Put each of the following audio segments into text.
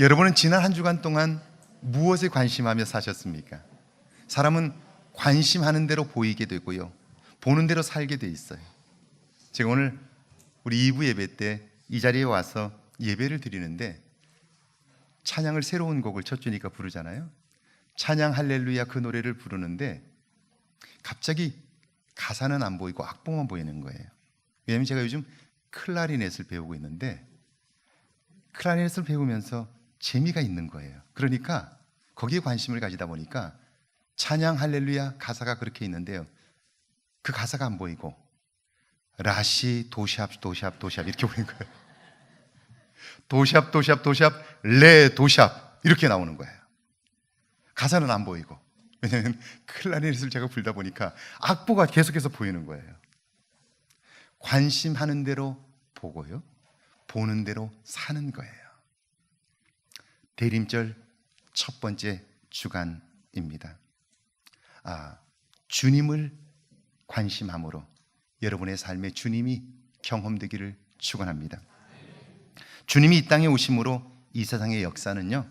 여러분은 지난 한 주간 동안 무엇에 관심하며 사셨습니까? 사람은 관심하는 대로 보이게 되고요. 보는 대로 살게 돼 있어요. 제가 오늘 우리 2부 예배 때 이 자리에 와서 예배를 드리는데 찬양을 새로운 곡을 첫 주니까 부르잖아요. 찬양 할렐루야 그 노래를 부르는데 갑자기 가사는 안 보이고 악보만 보이는 거예요. 왜냐하면 제가 요즘 클라리넷을 배우고 있는데 클라리넷을 배우면서 재미가 있는 거예요. 그러니까 거기에 관심을 가지다 보니까 찬양 할렐루야 가사가 그렇게 있는데요. 그 가사가 안 보이고 라시 도샵 도샵 도샵 이렇게 보이는 거예요. 도샵 도샵 도샵 레 도샵 이렇게 나오는 거예요. 가사는 안 보이고 왜냐하면 클라리넷을 제가 불다 보니까 악보가 계속해서 보이는 거예요. 관심하는 대로 보고요, 보는 대로 사는 거예요. 대림절 첫 번째 주간입니다. 아, 주님을 관심함으로 여러분의 삶에 주님이 경험되기를 축원합니다. 주님이 이 땅에 오심으로 이 세상의 역사는요.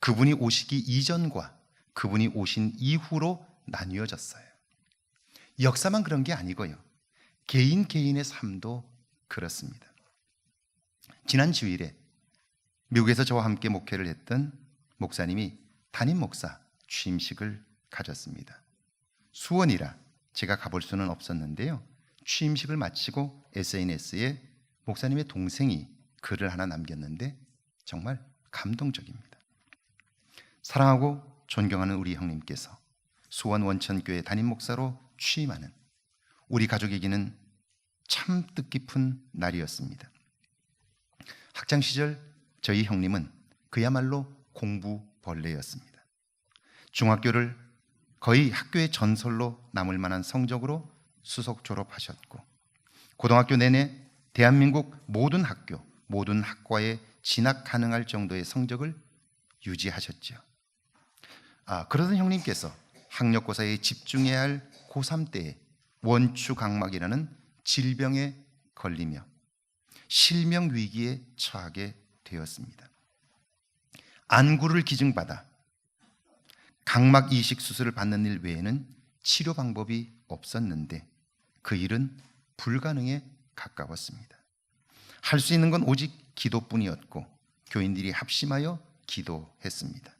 그분이 오시기 이전과 그분이 오신 이후로 나뉘어졌어요. 역사만 그런 게 아니고요. 개인 개인의 삶도 그렇습니다. 지난 주일에 미국에서 저와 함께 목회를 했던 목사님이 담임 목사 취임식을 가졌습니다. 수원이라 제가 가볼 수는 없었는데요. 취임식을 마치고 SNS에 목사님의 동생이 글을 하나 남겼는데 정말 감동적입니다. 사랑하고 존경하는 우리 형님께서 수원 원천교회 담임 목사로 취임하는 우리 가족에게는 참 뜻깊은 날이었습니다. 학창 시절 저희 형님은 그야말로 공부 벌레였습니다. 중학교를 거의 학교의 전설로 남을 만한 성적으로 수석 졸업하셨고 고등학교 내내 대한민국 모든 학교, 모든 학과에 진학 가능할 정도의 성적을 유지하셨죠. 아, 그러던 형님께서 학력고사에 집중해야 할 고3 때에 원추각막이라는 질병에 걸리며 실명 위기에 처하게 되었습니다. 안구를 기증받아 각막 이식 수술을 받는 일 외에는 치료 방법이 없었는데 그 일은 불가능에 가까웠습니다. 할 수 있는 건 오직 기도뿐이었고 교인들이 합심하여 기도했습니다.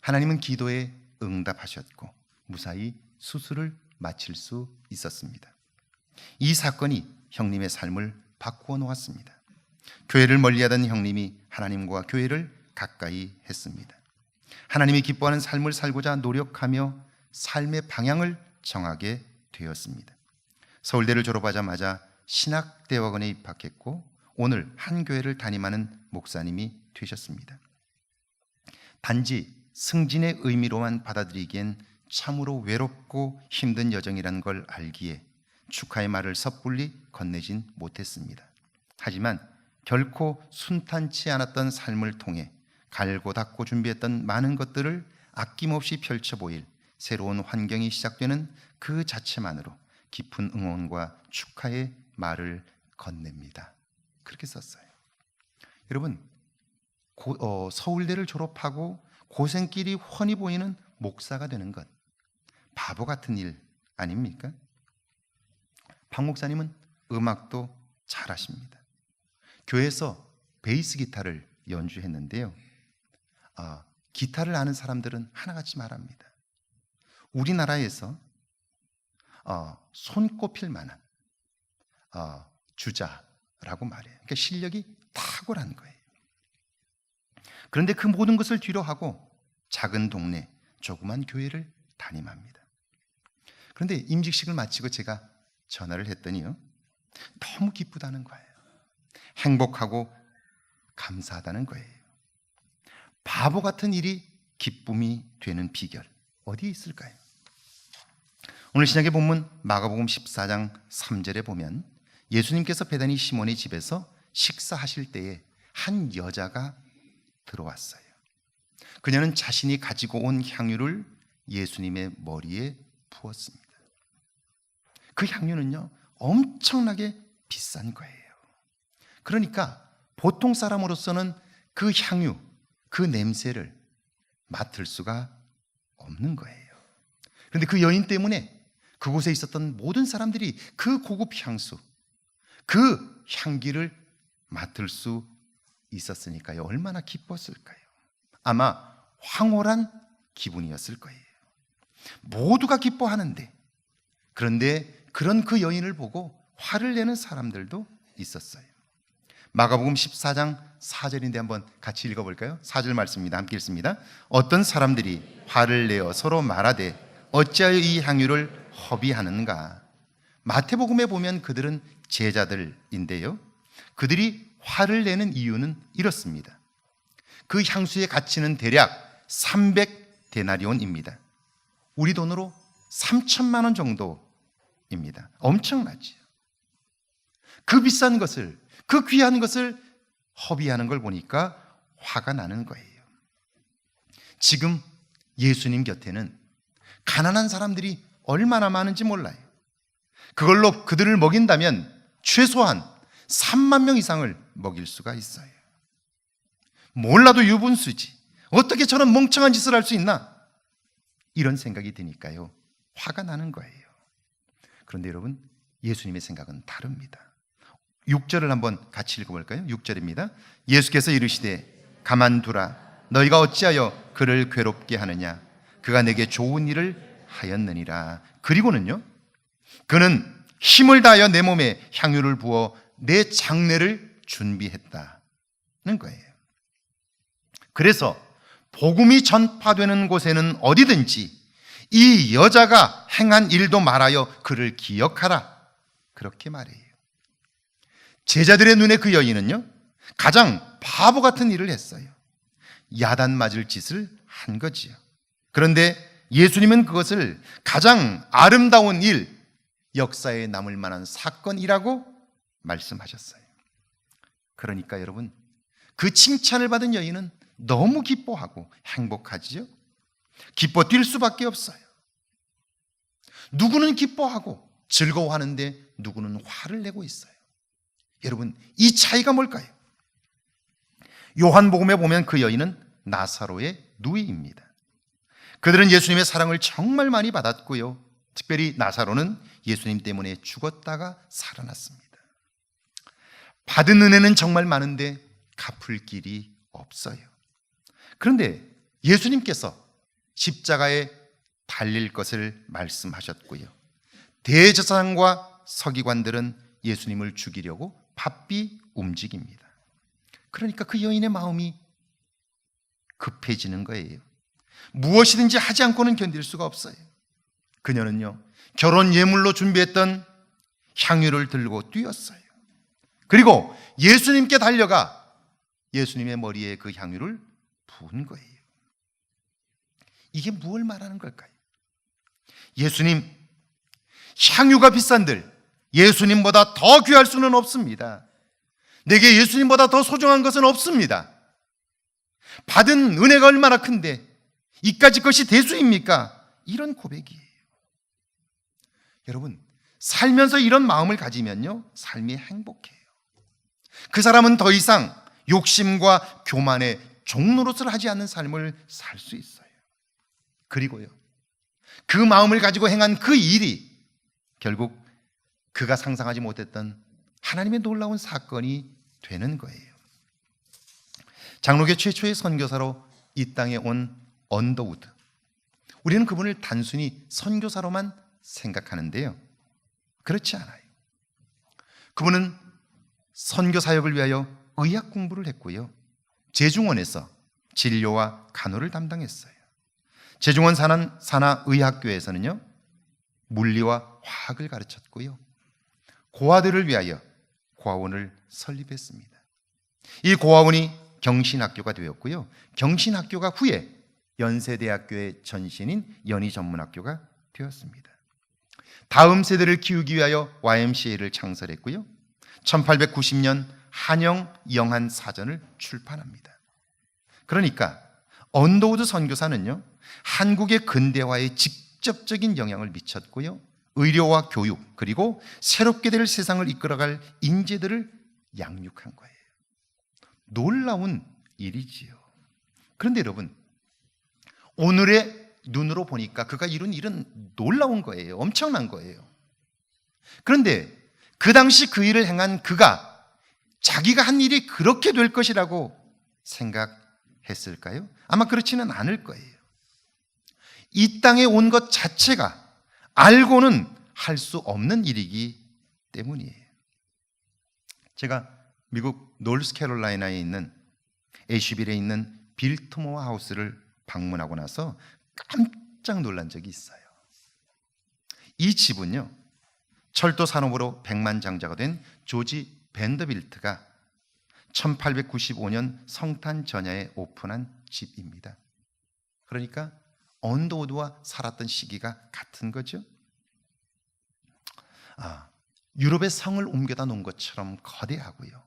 하나님은 기도에 응답하셨고 무사히 수술을 마칠 수 있었습니다. 이 사건이 형님의 삶을 바꾸어 놓았습니다. 교회를 멀리하던 형님이 하나님과 교회를 가까이 했습니다. 하나님이 기뻐하는 삶을 살고자 노력하며 삶의 방향을 정하게 되었습니다. 서울대를 졸업하자마자 신학대학원에 입학했고 오늘 한 교회를 담임하는 목사님이 되셨습니다. 단지 승진의 의미로만 받아들이기엔 참으로 외롭고 힘든 여정이라는 걸 알기에 축하의 말을 섣불리 건네진 못했습니다. 하지만 결코 순탄치 않았던 삶을 통해 갈고 닦고 준비했던 많은 것들을 아낌없이 펼쳐 보일 새로운 환경이 시작되는 그 자체만으로 깊은 응원과 축하의 말을 건넵니다. 그렇게 썼어요. 여러분, 고, 어, 서울대를 졸업하고 고생길이 훤히 보이는 목사가 되는 것 바보 같은 일 아닙니까? 박 목사님은 음악도 잘하십니다. 교회에서 베이스 기타를 연주했는데요. 아, 기타를 아는 사람들은 하나같이 말합니다. 우리나라에서 어, 손꼽힐 만한 어, 주자라고 말해요. 그러니까 실력이 탁월한 거예요. 그런데 그 모든 것을 뒤로 하고 작은 동네 조그만 교회를 담임합니다. 그런데 임직식을 마치고 제가 전화를 했더니요. 너무 기쁘다는 거예요. 행복하고 감사하다는 거예요. 바보 같은 일이 기쁨이 되는 비결 어디에 있을까요? 오늘 신약의 본문 마가복음 14장 3절에 보면 예수님께서 베다니 시몬의 집에서 식사하실 때에 한 여자가 들어왔어요. 그녀는 자신이 가지고 온 향유를 예수님의 머리에 부었습니다. 그 향유는요, 엄청나게 비싼 거예요. 그러니까 보통 사람으로서는 그 향유, 그 냄새를 맡을 수가 없는 거예요. 그런데 그 여인 때문에 그곳에 있었던 모든 사람들이 그 고급 향수, 그 향기를 맡을 수 있었으니까요. 얼마나 기뻤을까요? 아마 황홀한 기분이었을 거예요. 모두가 기뻐하는데 그런데 그런 그 여인을 보고 화를 내는 사람들도 있었어요. 마가복음 14장 4절인데 한번 같이 읽어 볼까요? 4절 말씀입니다. 함께 읽습니다. 어떤 사람들이 화를 내어 서로 말하되 어찌하여 이 향유를 허비하는가? 마태복음에 보면 그들은 제자들인데요. 그들이 화를 내는 이유는 이렇습니다. 그 향수의 가치는 대략 300데나리온입니다. 우리 돈으로 3천만 원 정도입니다. 엄청나지요. 그 비싼 것을, 그 귀한 것을 허비하는 걸 보니까 화가 나는 거예요. 지금 예수님 곁에는 가난한 사람들이 얼마나 많은지 몰라요. 그걸로 그들을 먹인다면 최소한 3만 명 이상을 먹일 수가 있어요. 몰라도 유분수지. 어떻게 저런 멍청한 짓을 할 수 있나? 이런 생각이 드니까요. 화가 나는 거예요. 그런데 여러분, 예수님의 생각은 다릅니다. 6절을 한번 같이 읽어볼까요? 6절입니다. 예수께서 이르시되 가만두라 너희가 어찌하여 그를 괴롭게 하느냐 그가 내게 좋은 일을 하였느니라 그리고는요 그는 힘을 다하여 내 몸에 향유를 부어 내 장례를 준비했다는 거예요. 그래서 복음이 전파되는 곳에는 어디든지 이 여자가 행한 일도 말하여 그를 기억하라. 그렇게 말해요. 제자들의 눈에 그 여인은요, 가장 바보 같은 일을 했어요. 야단 맞을 짓을 한 거지요. 그런데 예수님은 그것을 가장 아름다운 일, 역사에 남을 만한 사건이라고 말씀하셨어요. 그러니까 여러분, 그 칭찬을 받은 여인은 너무 기뻐하고 행복하지요? 기뻐 뛸 수밖에 없어요. 누구는 기뻐하고 즐거워하는데 누구는 화를 내고 있어요. 여러분, 이 차이가 뭘까요? 요한복음에 보면 그 여인은 나사로의 누이입니다. 그들은 예수님의 사랑을 정말 많이 받았고요. 특별히 나사로는 예수님 때문에 죽었다가 살아났습니다. 받은 은혜는 정말 많은데 갚을 길이 없어요. 그런데 예수님께서 십자가에 달릴 것을 말씀하셨고요. 대제사장과 서기관들은 예수님을 죽이려고 바삐 움직입니다. 그러니까 그 여인의 마음이 급해지는 거예요. 무엇이든지 하지 않고는 견딜 수가 없어요. 그녀는요, 결혼 예물로 준비했던 향유를 들고 뛰었어요. 그리고 예수님께 달려가 예수님의 머리에 그 향유를 부은 거예요. 이게 무엇을 말하는 걸까요? 예수님, 향유가 비싼들 예수님보다 더 귀할 수는 없습니다. 내게 예수님보다 더 소중한 것은 없습니다. 받은 은혜가 얼마나 큰데 이까지 것이 대수입니까? 이런 고백이에요. 여러분, 살면서 이런 마음을 가지면요, 삶이 행복해요. 그 사람은 더 이상 욕심과 교만의 종노릇을 하지 않는 삶을 살 수 있어요. 그리고요, 그 마음을 가지고 행한 그 일이 결국 그가 상상하지 못했던 하나님의 놀라운 사건이 되는 거예요. 장로교 최초의 선교사로 이 땅에 온 언더우드. 우리는 그분을 단순히 선교사로만 생각하는데요. 그렇지 않아요. 그분은 선교 사역을 위하여 의학 공부를 했고요. 제중원에서 진료와 간호를 담당했어요. 제중원 산하, 의학교에서는요. 물리와 화학을 가르쳤고요. 고아들을 위하여 고아원을 설립했습니다. 이 고아원이 경신학교가 되었고요. 경신학교가 후에 연세대학교의 전신인 연희전문학교가 되었습니다. 다음 세대를 키우기 위하여 YMCA를 창설했고요. 1890년 한영 영한 사전을 출판합니다. 그러니까 언더우드 선교사는요. 한국의 근대화에 직접적인 영향을 미쳤고요. 의료와 교육 그리고 새롭게 될 세상을 이끌어갈 인재들을 양육한 거예요. 놀라운 일이지요. 그런데 여러분, 오늘의 눈으로 보니까 그가 이룬 일은 놀라운 거예요. 엄청난 거예요. 그런데 그 당시 그 일을 행한 그가 자기가 한 일이 그렇게 될 것이라고 생각했을까요? 아마 그렇지는 않을 거예요. 이 땅에 온 것 자체가 알고는 할 수 없는 일이기 때문이에요. 제가 미국 노스캐롤라이나에 있는 애쉬빌에 있는 빌트모어 하우스를 방문하고 나서 깜짝 놀란 적이 있어요. 이 집은요, 철도 산업으로 백만장자가 된 조지 밴더빌트가 1895년 성탄 전야에 오픈한 집입니다. 그러니까 언더우드와 살았던 시기가 같은 거죠. 아, 유럽의 성을 옮겨다 놓은 것처럼 거대하고요.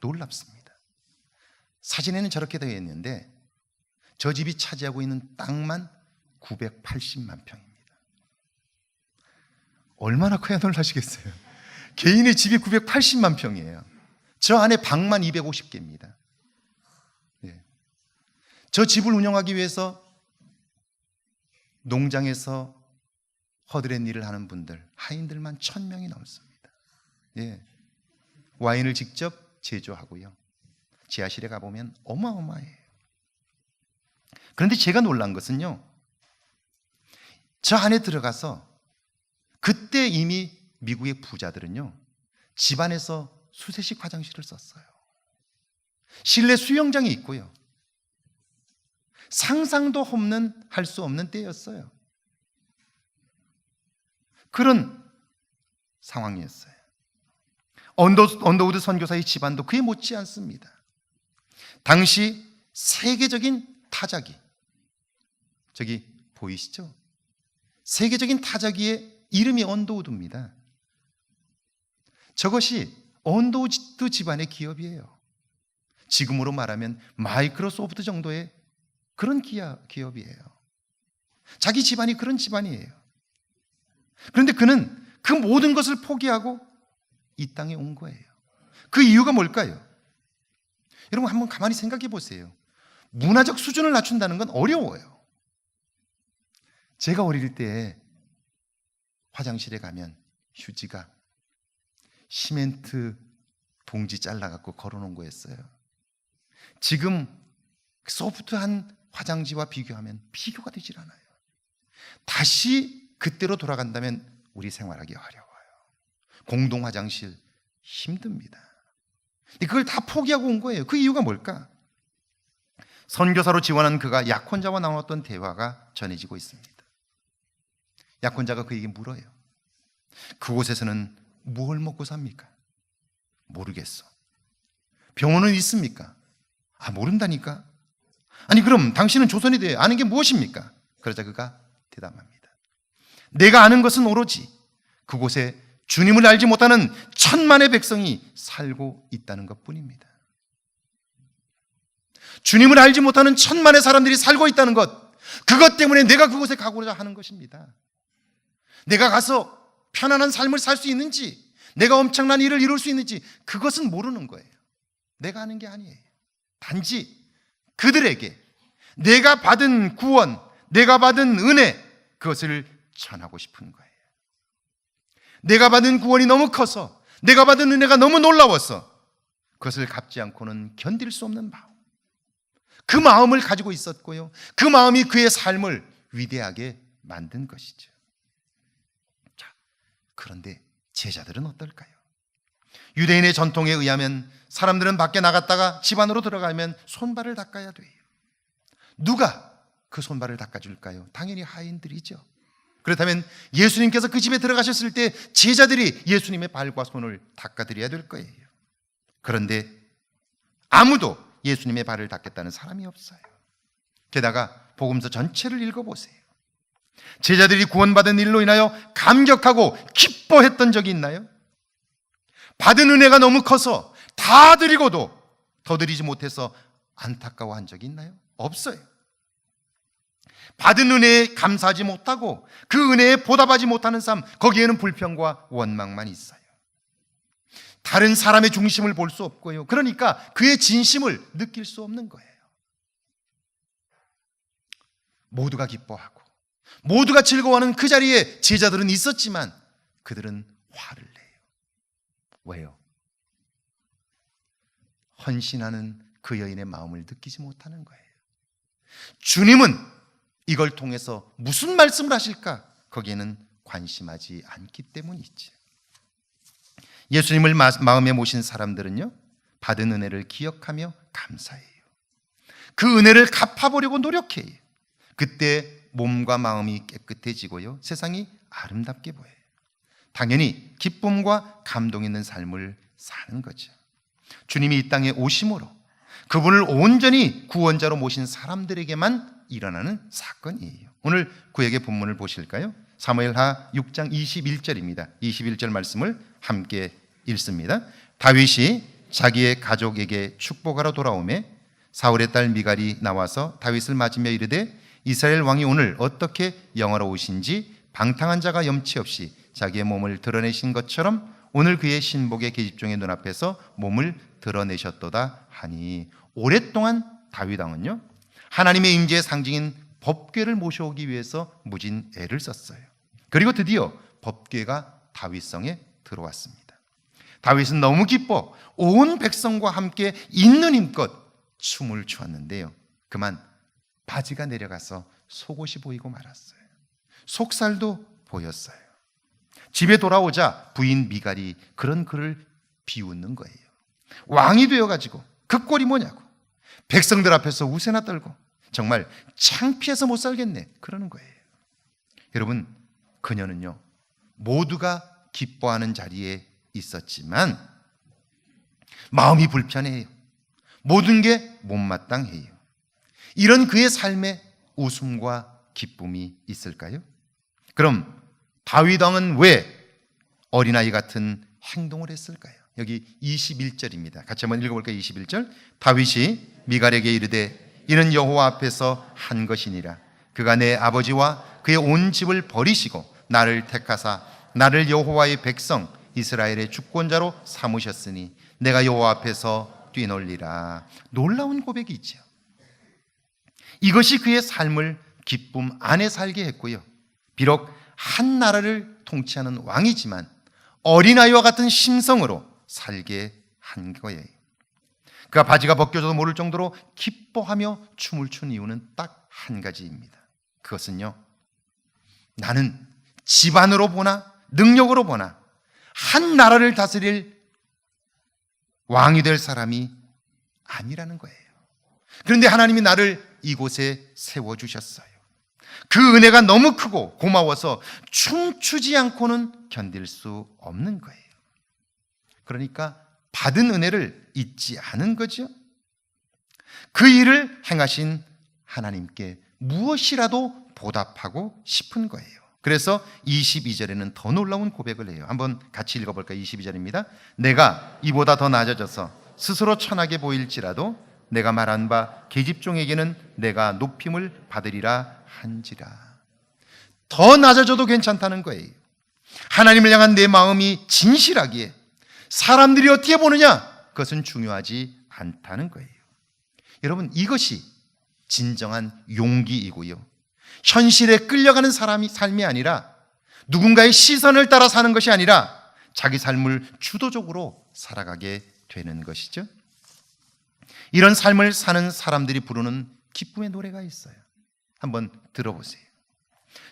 놀랍습니다. 사진에는 저렇게 되어 있는데 저 집이 차지하고 있는 땅만 980만 평입니다. 얼마나 커야 놀라시겠어요? 개인의 집이 980만 평이에요. 저 안에 방만 250개입니다. 예. 저 집을 운영하기 위해서 농장에서 허드렛 일을 하는 분들, 하인들만 천 명이 넘습니다. 예. 와인을 직접 제조하고요. 지하실에 가보면 어마어마해요. 그런데 제가 놀란 것은요, 저 안에 들어가서 그때 이미 미국의 부자들은요, 집안에서 수세식 화장실을 썼어요. 실내 수영장이 있고요. 상상도 없는, 할 수 없는 때였어요. 그런 상황이었어요. 언더, 언더 우드 선교사의 집안도 그에 못지 않습니다. 당시 세계적인 타자기, 저기 보이시죠? 세계적인 타자기의 이름이 언더우드입니다. 저것이 언더우드 집안의 기업이에요. 지금으로 말하면 마이크로소프트 정도의 그런 기업, 기업이에요. 자기 집안이 그런 집안이에요. 그런데 그는 그 모든 것을 포기하고 이 땅에 온 거예요. 그 이유가 뭘까요? 여러분 한번 가만히 생각해 보세요. 문화적 수준을 낮춘다는 건 어려워요. 제가 어릴 때 화장실에 가면 휴지가 시멘트 봉지 잘라갖고 걸어놓은 거였어요. 지금 소프트한 화장지와 비교하면 비교가 되질 않아요. 다시 그때로 돌아간다면 우리 생활하기 어려워요. 공동 화장실 힘듭니다. 그걸 다 포기하고 온 거예요. 그 이유가 뭘까? 선교사로 지원한 그가 약혼자와 나눴던 대화가 전해지고 있습니다. 약혼자가 그에게 물어요. 그곳에서는 뭘 먹고 삽니까? 모르겠어. 병원은 있습니까? 아, 모른다니까? 아니, 그럼 당신은 조선에 대해 아는 게 무엇입니까? 그러자 그가 대답합니다. 내가 아는 것은 오로지 그곳에 주님을 알지 못하는 천만의 백성이 살고 있다는 것 뿐입니다. 주님을 알지 못하는 천만의 사람들이 살고 있다는 것, 그것 때문에 내가 그곳에 가고자 하는 것입니다. 내가 가서 편안한 삶을 살 수 있는지, 내가 엄청난 일을 이룰 수 있는지, 그것은 모르는 거예요. 내가 하는 게 아니에요. 단지 그들에게 내가 받은 구원, 내가 받은 은혜, 그것을 전하고 싶은 거예요. 내가 받은 구원이 너무 커서, 내가 받은 은혜가 너무 놀라워서, 그것을 갚지 않고는 견딜 수 없는 마음. 그 마음을 가지고 있었고요. 그 마음이 그의 삶을 위대하게 만든 것이죠. 자, 그런데 제자들은 어떨까요? 유대인의 전통에 의하면 사람들은 밖에 나갔다가 집 안으로 들어가면 손발을 닦아야 돼요. 누가 그 손발을 닦아줄까요? 당연히 하인들이죠. 그렇다면 예수님께서 그 집에 들어가셨을 때 제자들이 예수님의 발과 손을 닦아드려야 될 거예요. 그런데 아무도 예수님의 발을 닦겠다는 사람이 없어요. 게다가 복음서 전체를 읽어보세요. 제자들이 구원받은 일로 인하여 감격하고 기뻐했던 적이 있나요? 받은 은혜가 너무 커서 다 드리고도 더 드리지 못해서 안타까워한 적이 있나요? 없어요. 받은 은혜에 감사하지 못하고 그 은혜에 보답하지 못하는 삶, 거기에는 불평과 원망만 있어요. 다른 사람의 중심을 볼 수 없고요. 그러니까 그의 진심을 느낄 수 없는 거예요. 모두가 기뻐하고 모두가 즐거워하는 그 자리에 제자들은 있었지만 그들은 화를. 왜요? 헌신하는 그 여인의 마음을 느끼지 못하는 거예요. 주님은 이걸 통해서 무슨 말씀을 하실까? 거기에는 관심하지 않기 때문이지. 예수님을 마- 마음에 모신 사람들은요, 받은 은혜를 기억하며 감사해요. 그 은혜를 갚아보려고 노력해요. 그때 몸과 마음이 깨끗해지고요, 세상이 아름답게 보여요. 당연히 기쁨과 감동 있는 삶을 사는 거죠. 주님이 이 땅에 오심으로 그분을 온전히 구원자로 모신 사람들에게만 일어나는 사건이에요. 오늘 구약의 본문을 보실까요? 사무엘하 6장 21절입니다. 21절 말씀을 함께 읽습니다. 다윗이 자기의 가족에게 축복하러 돌아오매 사울의 딸 미갈이 나와서 다윗을 맞으며 이르되 이스라엘 왕이 오늘 어떻게 영화로우신지 방탕한 자가 염치 없이 자기의 몸을 드러내신 것처럼 오늘 그의 신복의 계집종의 눈앞에서 몸을 드러내셨도다 하니 오랫동안 다윗 왕은요 하나님의 임재의 상징인 법궤를 모셔오기 위해서 무진 애를 썼어요. 그리고 드디어 법궤가 다윗성에 들어왔습니다. 다윗은 너무 기뻐 온 백성과 함께 있는 힘껏 춤을 추었는데요. 그만 바지가 내려가서 속옷이 보이고 말았어요. 속살도 보였어요. 집에 돌아오자 부인 미갈이 그런 그를 비웃는 거예요. 왕이 되어가지고 그 꼴이 뭐냐고. 백성들 앞에서 우세나 떨고 정말 창피해서 못 살겠네. 그러는 거예요. 여러분, 그녀는요, 모두가 기뻐하는 자리에 있었지만 마음이 불편해요. 모든 게 못마땅해요. 이런 그의 삶에 웃음과 기쁨이 있을까요? 그럼 다윗 왕은 왜 어린아이 같은 행동을 했을까요? 여기 21절입니다. 같이 한번 읽어 볼까요? 21절. 다윗이 미갈에게 이르되 이는 여호와 앞에서 한 것이니라. 그가 내 아버지와 그의 온 집을 버리시고 나를 택하사 나를 여호와의 백성 이스라엘의 주권자로 삼으셨으니 내가 여호와 앞에서 뛰놀리라. 놀라운 고백이 있죠. 이것이 그의 삶을 기쁨 안에 살게 했고요. 비록 한 나라를 통치하는 왕이지만 어린아이와 같은 심성으로 살게 한 거예요. 그가 바지가 벗겨져도 모를 정도로 기뻐하며 춤을 춘 이유는 딱 한 가지입니다. 그것은요. 나는 집안으로 보나 능력으로 보나 한 나라를 다스릴 왕이 될 사람이 아니라는 거예요. 그런데 하나님이 나를 이곳에 세워 주셨어요. 그 은혜가 너무 크고 고마워서 춤추지 않고는 견딜 수 없는 거예요. 그러니까 받은 은혜를 잊지 않은 거죠. 그 일을 행하신 하나님께 무엇이라도 보답하고 싶은 거예요. 그래서 22절에는 더 놀라운 고백을 해요. 한번 같이 읽어볼까요? 22절입니다. 내가 이보다 더 낮아져서 스스로 천하게 보일지라도 내가 말한 바 계집종에게는 내가 높임을 받으리라 한지라. 더 낮아져도 괜찮다는 거예요. 하나님을 향한 내 마음이 진실하기에 사람들이 어떻게 보느냐? 그것은 중요하지 않다는 거예요. 여러분, 이것이 진정한 용기이고요. 현실에 끌려가는 사람이 삶이 아니라 누군가의 시선을 따라 사는 것이 아니라 자기 삶을 주도적으로 살아가게 되는 것이죠. 이런 삶을 사는 사람들이 부르는 기쁨의 노래가 있어요. 한번 들어보세요.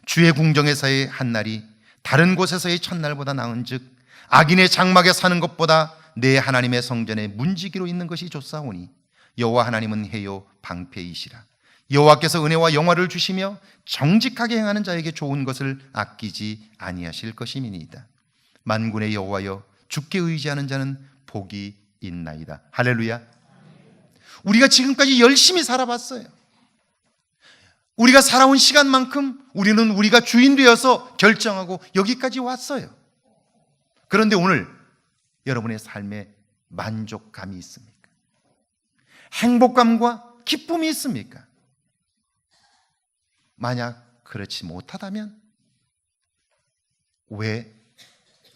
주의 궁정에서의 한 날이 다른 곳에서의 첫날보다 나은즉 악인의 장막에 사는 것보다 내 하나님의 성전에 문지기로 있는 것이 좋사오니 여호와 하나님은 해요 방패이시라. 여호와께서 은혜와 영화를 주시며 정직하게 행하는 자에게 좋은 것을 아끼지 아니하실 것임이니이다. 만군의 여호와여 주께 의지하는 자는 복이 있나이다. 할렐루야. 우리가 지금까지 열심히 살아봤어요. 우리가 살아온 시간만큼 우리는 우리가 주인 되어서 결정하고 여기까지 왔어요. 그런데 오늘 여러분의 삶에 만족감이 있습니까? 행복감과 기쁨이 있습니까? 만약 그렇지 못하다면 왜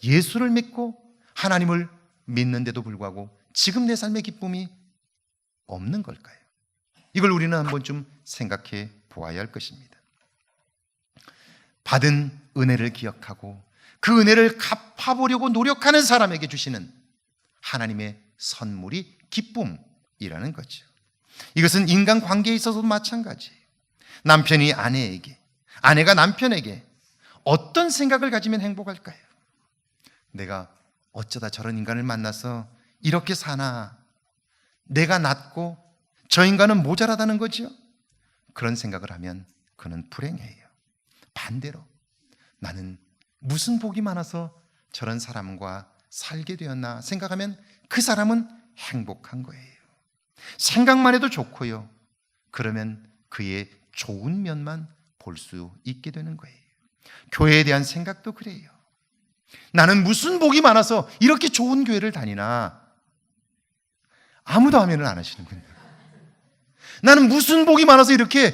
예수를 믿고 하나님을 믿는데도 불구하고 지금 내 삶의 기쁨이 없는 걸까요? 이걸 우리는 한번 좀 생각해 보아야 할 것입니다. 받은 은혜를 기억하고 그 은혜를 갚아보려고 노력하는 사람에게 주시는 하나님의 선물이 기쁨이라는 거죠. 이것은 인간 관계에 있어서도 마찬가지예요. 남편이 아내에게, 아내가 남편에게 어떤 생각을 가지면 행복할까요? 내가 어쩌다 저런 인간을 만나서 이렇게 사나? 내가 낫고 저 인간은 모자라다는 거죠? 그런 생각을 하면 그는 불행해요. 반대로 나는 무슨 복이 많아서 저런 사람과 살게 되었나 생각하면 그 사람은 행복한 거예요. 생각만 해도 좋고요. 그러면 그의 좋은 면만 볼 수 있게 되는 거예요. 교회에 대한 생각도 그래요. 나는 무슨 복이 많아서 이렇게 좋은 교회를 다니나 아무도 하면은 안 하시는군요. 나는 무슨 복이 많아서 이렇게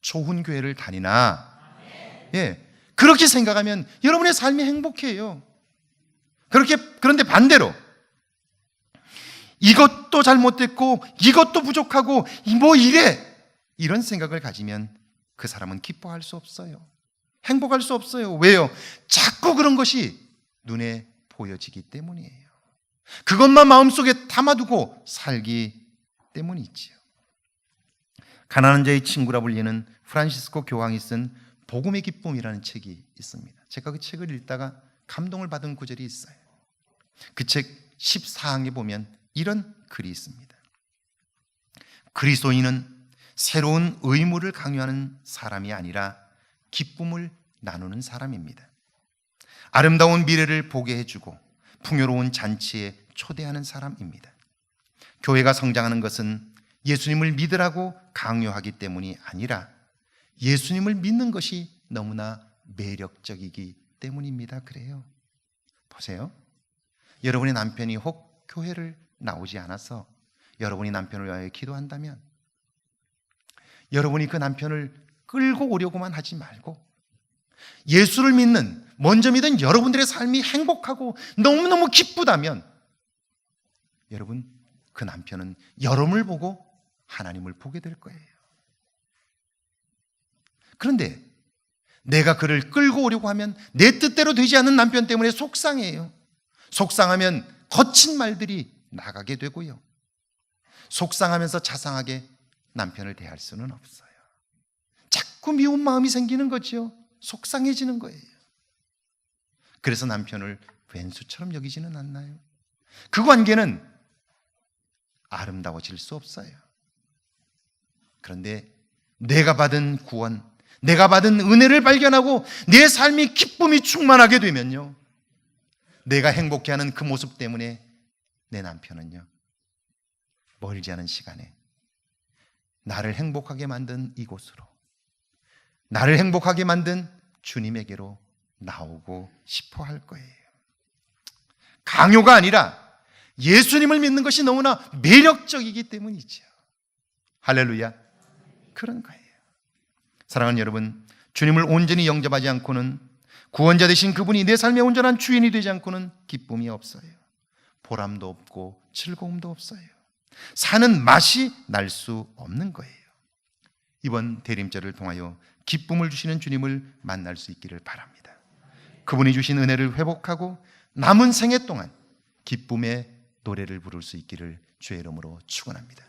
좋은 교회를 다니나 예. 그렇게 생각하면 여러분의 삶이 행복해요. 그렇게 그런데 반대로 이것도 잘못됐고 이것도 부족하고 뭐 이래 이런 생각을 가지면 그 사람은 기뻐할 수 없어요. 행복할 수 없어요. 왜요? 자꾸 그런 것이 눈에 보여지기 때문이에요. 그것만 마음속에 담아두고 살기 때문이지요. 가난한 자의 친구라 불리는 프란시스코 교황이 쓴 복음의 기쁨이라는 책이 있습니다. 제가 그 책을 읽다가 감동을 받은 구절이 있어요. 그 책 14항에 보면 이런 글이 있습니다. 그리스도인은 새로운 의무를 강요하는 사람이 아니라 기쁨을 나누는 사람입니다. 아름다운 미래를 보게 해주고 풍요로운 잔치에 초대하는 사람입니다. 교회가 성장하는 것은 예수님을 믿으라고 강요하기 때문이 아니라 예수님을 믿는 것이 너무나 매력적이기 때문입니다. 그래요. 보세요. 여러분의 남편이 혹 교회를 나오지 않아서 여러분이 남편을 위하여 기도한다면 여러분이 그 남편을 끌고 오려고만 하지 말고 예수를 믿는 먼저 믿은 여러분들의 삶이 행복하고 너무너무 기쁘다면 여러분 그 남편은 여러분을 보고 하나님을 보게 될 거예요. 그런데 내가 그를 끌고 오려고 하면 내 뜻대로 되지 않는 남편 때문에 속상해요. 속상하면 거친 말들이 나가게 되고요. 속상하면서 자상하게 남편을 대할 수는 없어요. 자꾸 미운 마음이 생기는 거죠. 속상해지는 거예요. 그래서 남편을 왼수처럼 여기지는 않나요? 그 관계는 아름다워질 수 없어요. 그런데 내가 받은 구원, 내가 받은 은혜를 발견하고 내 삶이 기쁨이 충만하게 되면요. 내가 행복해하는 그 모습 때문에 내 남편은요. 멀지 않은 시간에 나를 행복하게 만든 이곳으로 나를 행복하게 만든 주님에게로 나오고 싶어 할 거예요. 강요가 아니라 예수님을 믿는 것이 너무나 매력적이기 때문이죠. 할렐루야. 그런 거예요. 사랑하는 여러분, 주님을 온전히 영접하지 않고는 구원자 되신 그분이 내 삶의 온전한 주인이 되지 않고는 기쁨이 없어요. 보람도 없고 즐거움도 없어요. 사는 맛이 날 수 없는 거예요. 이번 대림절을 통하여 기쁨을 주시는 주님을 만날 수 있기를 바랍니다. 그분이 주신 은혜를 회복하고 남은 생애 동안 기쁨의 노래를 부를 수 있기를 주의 이름으로 축원합니다.